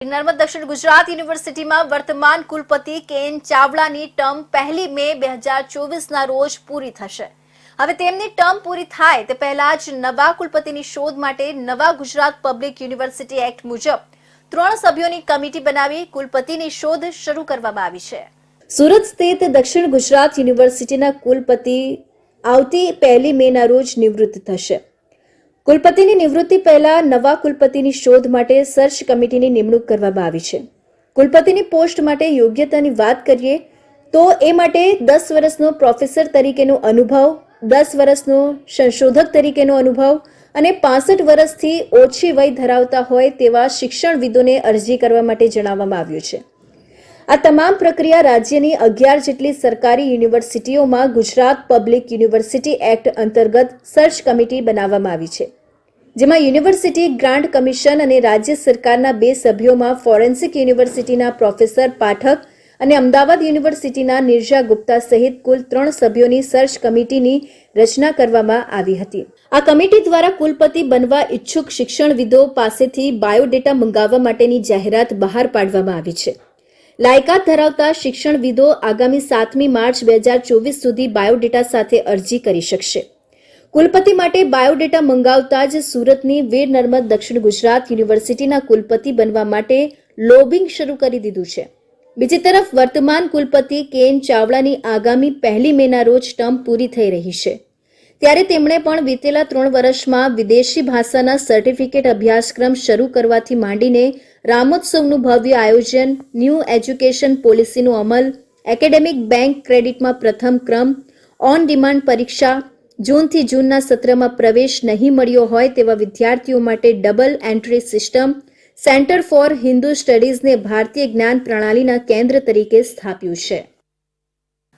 નર્મદ દક્ષિણ ગુજરાત યુનિવર્સિટીમાં વર્તમાન કુલપતિ કે એન ચાવડાની ટર્મ પહેલી મે બે હજાર ચોવીસના રોજ પૂરી થશે. હવે તેમની ટર્મ પૂરી થાય તે પહેલા જ નવા કુલપતિની શોધ માટે નવા ગુજરાત પબ્લિક યુનિવર્સિટી એક્ટ મુજબ ત્રણ સભ્યોની કમિટી બનાવી કુલપતિની શોધ શરૂ કરવામાં આવી છે. સુરત સ્થિત દક્ષિણ ગુજરાત યુનિવર્સિટીના કુલપતિ આવતી પહેલી મેના રોજ નિવૃત્ત થશે. કુલપતિની નિવૃત્તિ પહેલા નવા કુલપતિની શોધ માટે સર્ચ કમિટીની નિમણૂક કરવામાં આવી છે. કુલપતિની પોસ્ટ માટે યોગ્યતાની વાત કરીએ તો એ માટે દસ વર્ષનો પ્રોફેસર તરીકેનો અનુભવ, દસ વર્ષનો સંશોધક તરીકેનો અનુભવ અને પાસઠ વર્ષથી ઓછી વય ધરાવતા હોય તેવા શિક્ષણવિદોને અરજી કરવા માટે જણાવવામાં આવ્યું છે. આ તમામ પ્રક્રિયા રાજ્યની અગિયાર જેટલી સરકારી યુનિવર્સિટીઓમાં ગુજરાત પબ્લિક યુનિવર્સિટી એક્ટ અંતર્ગત સર્ચ કમિટી બનાવવામાં આવી છે, જેમાં યુનિવર્સિટી ગ્રાન્ટ કમિશન અને રાજ્ય સરકારના બે સભ્યોમાં ફોરેન્સિક યુનિવર્સિટીના પ્રોફેસર પાઠક અને અમદાવાદ યુનિવર્સિટીના નિર્જા ગુપ્તા સહિત કુલ ત્રણ સભ્યોની સર્ચ કમિટીની રચના કરવામાં આવી હતી. આ કમિટી દ્વારા કુલપતિ બનવા ઈચ્છુક શિક્ષણવિદો પાસેથી બાયોડેટા મંગાવવા માટેની જાહેરાત બહાર પાડવામાં આવી છે. લાયકાત ધરાવતા શિક્ષણવિદો આગામી સાતમી માર્ચ બે હજાર ચોવીસ સુધી બાયોડેટા સાથે અરજી કરી શકશે. કુલપતિ માટે બાયોડેટા મંગાવતા જ સુરતની વીર નર્મદ દક્ષિણ ગુજરાત યુનિવર્સિટીના કુલપતિ બનવા માટે લોબિંગ શરૂ કરી દીધું છે. બીજી તરફ વર્તમાન કુલપતિ કે એન ચાવડાની આગામી પહેલી મેના રોજ ટર્મ પૂરી થઈ રહી છે. ત્યારે તેમણે પણ વીતેલા ત્રણ વર્ષમાં વિદેશી ભાષાના સર્ટિફિકેટ અભ્યાસક્રમ શરૂ કરવાથી માંડીને રામોત્સવનું ભવ્ય આયોજન, ન્યૂ એજ્યુકેશન પોલિસીનો અમલ, એકેડેમિક બેંક ક્રેડિટમાં પ્રથમ ક્રમ, ઓન ડિમાન્ડ પરીક્ષા, જૂનથી જૂનના સત્રમાં પ્રવેશ નહીં મળ્યો હોય તેવા વિદ્યાર્થીઓ માટે double entry system, centre for Hindu સ્ટડીઝને ભારતીય જ્ઞાન પ્રણાલીના કેન્દ્ર તરીકે સ્થાપ્યું છે.